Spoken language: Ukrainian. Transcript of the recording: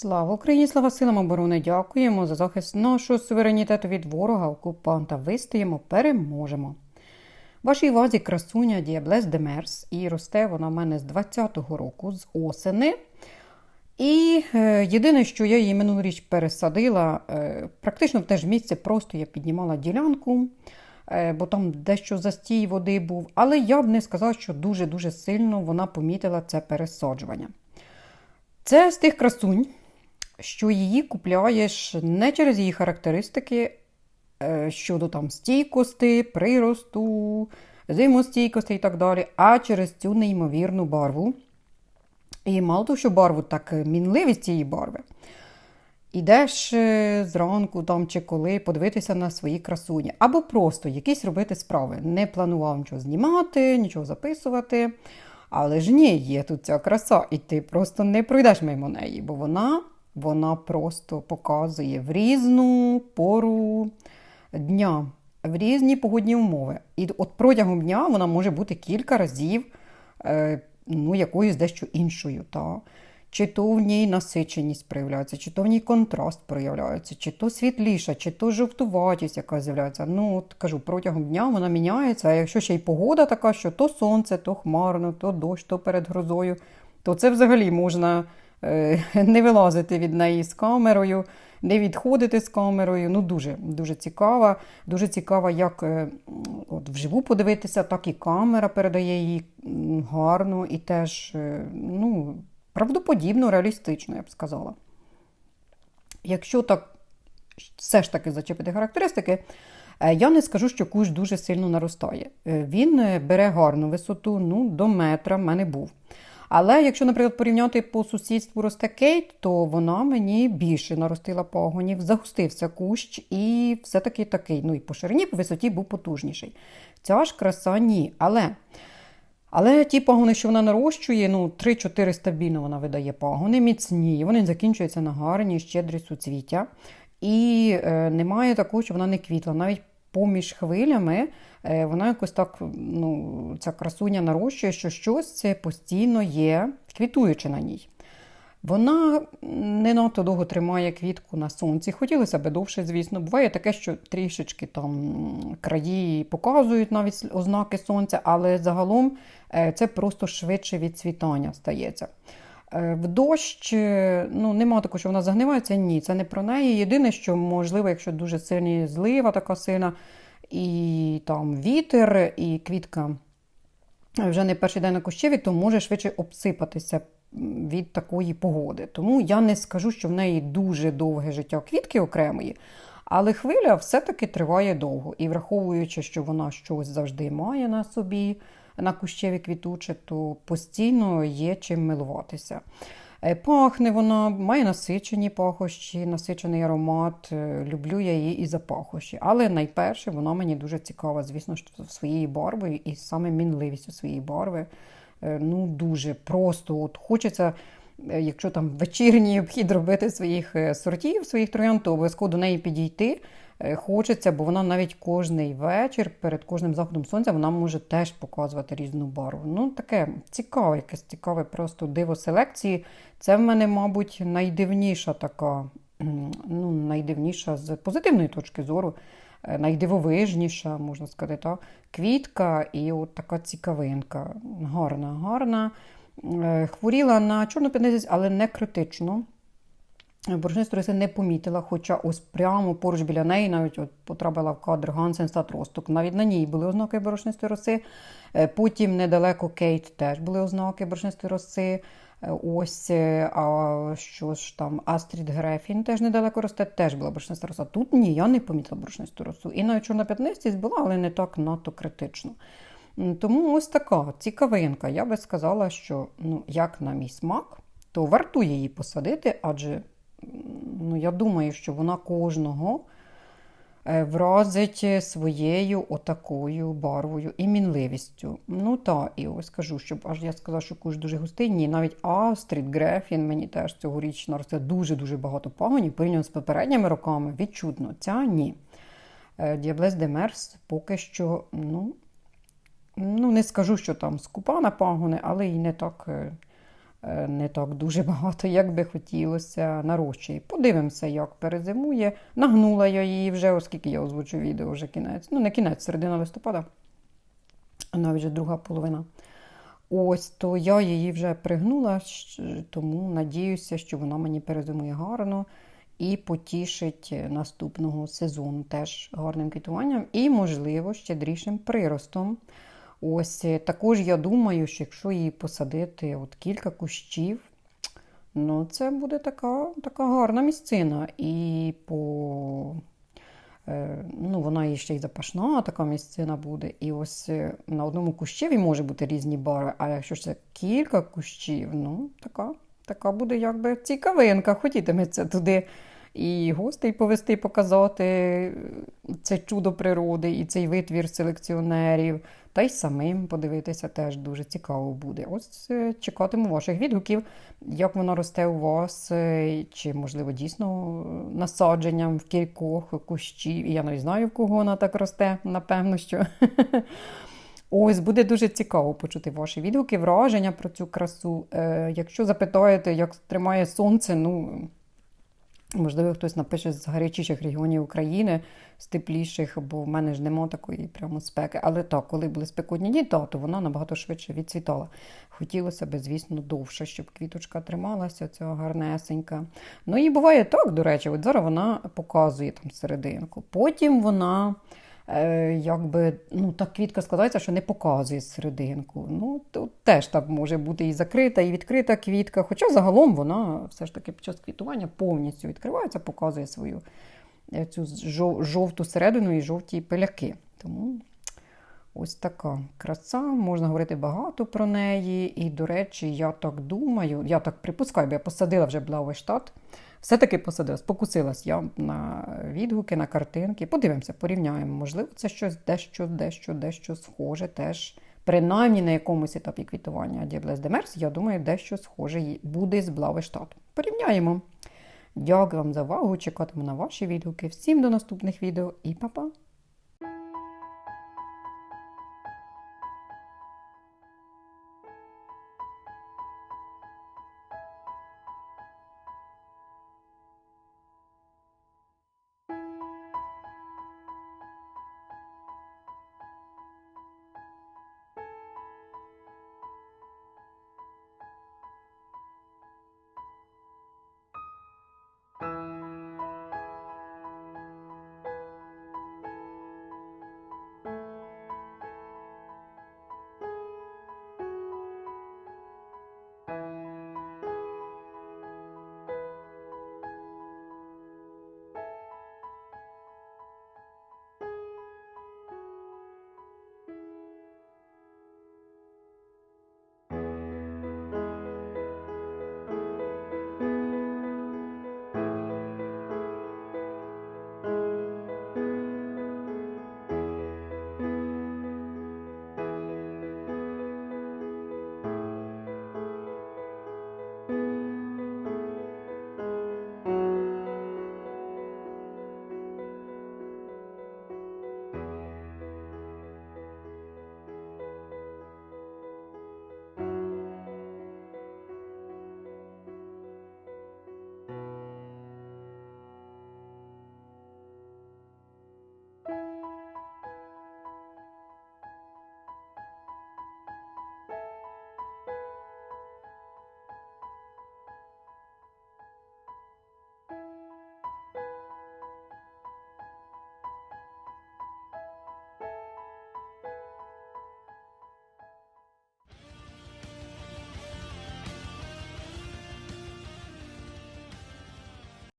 Слава Україні, слава силам оборони! Дякуємо за захист нашого суверенітету від ворога, окупанта. Вистоїмо, переможемо. Вашій увазі красуня Діаблес Демерс, і росте вона в мене з 20-го року, з осени. І е, єдине, що я її минулоріч пересадила, е, практично в те ж місце, просто я піднімала ділянку, е, бо там дещо застій води був. Але я б не сказала, що дуже-дуже сильно вона помітила це пересаджування. Це з тих красунь, що її купляєш не через її характеристики е, щодо там стійкості, приросту, зимостійкості і так далі, а через цю неймовірну барву. І мало того, що барву, так мінливість цієї барви. Ідеш е, зранку там чи коли подивитися на свої красуні, або просто якісь робити справи. Не планував нічого знімати, нічого записувати. Але ж ні, є тут ця краса, і ти просто не пройдеш мимо неї, бо вона, вона просто показує в різну пору дня, в різні погодні умови. І от протягом дня вона може бути кілька разів е, ну, якоюсь дещо іншою. Та? Чи то в ній насиченість проявляється, чи то в ній контраст проявляється, чи то світліша, чи то жовтуватість, яка з'являється. Ну, от кажу, протягом дня вона міняється. А якщо ще й погода така, що то сонце, то хмарно, то дощ, то перед грозою, то це взагалі можна не вилазити від неї з камерою, не відходити з камерою. Ну, дуже дуже цікава. Дуже цікава, як е, от, вживу подивитися, так і камера передає її гарно і теж, е, ну. Правдоподібно, реалістично, я б сказала. Якщо так все ж таки зачепити характеристики, е, я не скажу, що кущ дуже сильно наростає. Е, Він е, бере гарну висоту, ну, до метра в мене був. Але якщо, наприклад, порівняти по сусідству росте Кейт, то вона мені більше наростила пагонів, загустився кущ, і все-таки такий, ну і по ширині, по висоті був потужніший. Ця ж краса ні. Але. Але ті пагони, що вона нарощує, ну 3-4 стабільно вона видає пагони, міцні, вони закінчуються на гарні, щедрі суцвіття. І е, немає такого, що вона не квітла. Навіть поміж хвилями е, вона якось так, ну, ця красуня нарощує, що щось це постійно є, квітуючи на ній. Вона не надто довго тримає квітку на сонці. Хотілося б довше, звісно. Буває таке, що трішечки там краї показують навіть ознаки сонця, але загалом е, це просто швидше відцвітання стається. Е, В дощ ну, нема такого, що вона загнивається, ні, це не про неї. Єдине, що можливо, якщо дуже сильна злива, така сильна, і там вітер, і квітка вже не перший день на кущеві, то може швидше обсипатися від такої погоди. Тому я не скажу, що в неї дуже довге життя квітки окремої, але хвиля все-таки триває довго. І враховуючи, що вона щось завжди має на собі, на кущеві квітуче, то постійно є чим милуватися. Е, Пахне вона, має насичені пахощі, насичений аромат. Е, Люблю я її і за пахощі. Але найперше вона мені дуже цікава, звісно, своєю барвою і саме мінливістю своєї барви. Е, ну, дуже просто. От Хочеться, якщо там вечірній обхід робити своїх сортів, своїх троян, то обов'язково до неї підійти. Хочеться, бо вона навіть кожний вечір, перед кожним заходом сонця, вона може теж показувати різну барву. Ну, таке цікаве, якесь цікаве просто диво селекції. Це в мене, мабуть, найдивніша така, ну, найдивніша з позитивної точки зору, найдивовижніша, можна сказати, так, квітка і от така цікавинка. Гарна, гарна. Хворіла на чорну п'ятницю, але не критично. Борошнисту роси не помітила, хоча ось прямо поруч біля неї навіть от потрапила в кадр Гансен Статросток. Навіть на ній були ознаки борошнистої роси. Потім недалеко Кейт теж були ознаки борошнистої роси. Ось, а що ж там, Астрід Грефін теж недалеко росте, теж була борошниста роса. Тут ні, я не помітила борошнисту росу. І навіть чорна п'ятнистість була, але не так надто критично. Тому ось така цікавинка. Я би сказала, що ну, як на мій смак, то вартує її посадити, адже ну, я думаю, що вона кожного вразить своєю отакою барвою і мінливістю. Ну так, і ось скажу, щоб аж я сказала, що куш дуже густий. Ні, навіть Астрід Грефін мені теж цьогоріч наросте дуже-дуже багато пагонів, порівняно з попередніми роками, відчутно. Ця ні. Діаблес Демерс поки що, ну, ну, не скажу, що там скупа на пагони, але і не так е, не так дуже багато, як би хотілося, нарощує. Подивимося, як перезимує. Нагнула я її вже, оскільки я озвучу відео, вже кінець. Ну, не кінець, середина листопада, а навіть вже друга половина. Ось, то я її вже пригнула, тому надіюся, що вона мені перезимує гарно і потішить наступного сезону теж гарним квітуванням і, можливо, щедрішим приростом. Ось е, також я думаю, що якщо її посадити от кілька кущів, ну це буде така, така гарна місцина. І по Е, ну, вона і ще й запашна, така місцина буде. І ось е, на одному кущеві може бути різні барви, а якщо це кілька кущів, ну, така, така буде якби цікавинка. Хотітиметься туди і гостей повести, показати е, це чудо природи і цей витвір селекціонерів. Та й самим подивитися теж дуже цікаво буде. Ось е, чекатиму ваших відгуків, як воно росте у вас, е, чи, можливо, дійсно насадженням в кількох кущів. Я навіть знаю, в кого вона так росте, напевно, що. Ось буде дуже цікаво почути ваші відгуки, враження про цю красу. Якщо запитаєте, як тримає сонце, ну. Можливо, хтось напише з гарячіших регіонів України, з тепліших, бо в мене ж нема такої прямо спеки. Але так, коли були спекотні дні, то, то вона набагато швидше відцвітала. Хотілося б, звісно, довше, щоб квіточка трималася, ця гарнесенька. Ну і буває так, до речі, от зараз вона показує там серединку. Потім вона. Е, Якби ну так квітка складається, що не показує серединку. Ну тут теж так може бути і закрита, і відкрита квітка. Хоча загалом вона все ж таки під час квітування повністю відкривається, показує свою е, цю жов- жовту середину і жовті пиляки. Тому ось така краса. Можна говорити багато про неї. І, до речі, я так думаю, я так припускаю, бо я посадила вже Блауе штат. Все-таки посадила, спокусилась я на відгуки, на картинки. Подивимося, порівняємо. Можливо, це щось дещо, дещо, дещо схоже теж. Принаймні на якомусь етапі квітування Діаблес Демерс, я думаю, дещо схоже буде з Блауе штат. Порівняємо. Дякую вам за увагу. Чекатиму на ваші відгуки. Всім до наступних відео і па-па!